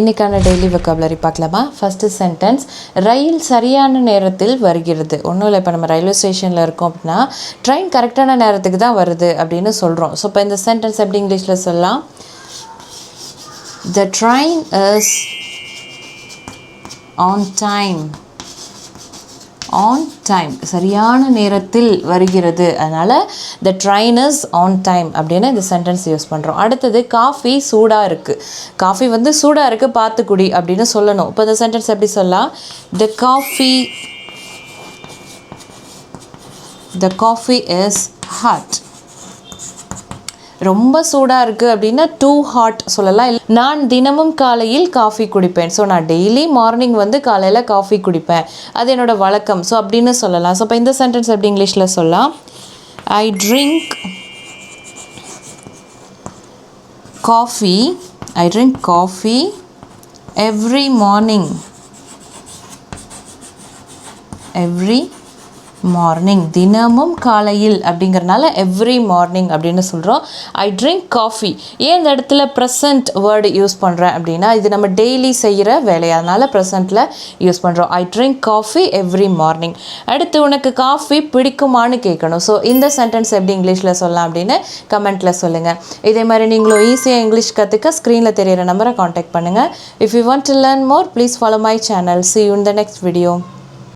இன்னைக்கான daily vocabulary பார்க்கலாமா? First sentence ரயில் சரியான நேரத்தில் வருகிறது. ஒன்றும் இல்லை இப்போ நம்ம ரயில்வே ஸ்டேஷனில் இருக்கோம் அப்படின்னா ட்ரெயின் கரெக்டான நேரத்துக்கு தான் வருது அப்படின்னு சொல்கிறோம் ஸோ இப்போ இந்த சென்டென்ஸ் எப்படி இங்கிலீஷில் சொல்லலாம்? The train is on time on time சரியான நேரத்தில் வருகிறது. அதனால் the train is on time அப்படின்னு இந்த சென்டென்ஸ் யூஸ் பண்ணுறோம் அடுத்தது காஃபி சூடாக இருக்குது காஃபி வந்து சூடாக இருக்குது பார்த்து குடி அப்படின்னு சொல்லணும். இப்போ இந்த சென்டென்ஸ் எப்படி சொல்லலாம்? The coffee the coffee is hot ரொம்ப சூடாக இருக்குது அப்படின்னா டூ ஹாட் சொல்லலாம். நான் தினமும் காலையில் காஃபி குடிப்பேன். ஸோ நான் டெய்லி மார்னிங் வந்து காலையில் காஃபி குடிப்பேன். அது என்னோட வழக்கம். ஸோ அப்படின்னு சொல்லலாம். ஸோ இப்போ இந்த சென்டென்ஸ் எப்படி இங்கிலீஷில் சொல்லலாம்? I drink coffee I drink coffee every morning every morning தினமும் காலையில் அப்படிங்கறனால எவ்ரி மார்னிங் அப்படின்னு சொல்கிறோம் ஐ ட்ரிங்க் காஃபி ஏன் இந்த இடத்துல ப்ரெசன்ட் வேர்டு யூஸ் பண்ணுறேன் அப்படின்னா இது நம்ம டெய்லி செய்கிற வேலை அதனால் ப்ரெசண்ட்டில் யூஸ் பண்ணுறோம் I drink coffee every morning அடுத்து உனக்கு காஃபி பிடிக்குமான்னு கேட்கணும். ஸோ இந்த சென்டென்ஸ் எப்படி இங்கிலீஷில் சொல்லலாம் அப்படின்னு கமெண்ட்டில் சொல்லுங்கள் இதே மாதிரி நீங்களும் ஈஸியாக இங்கிலீஷ் கற்றுக்க ஸ்க்ரீனில் தெரியிற நம்பரை காண்டாக்ட் பண்ணுங்கள் if you want to learn more please follow my channel see you in the next video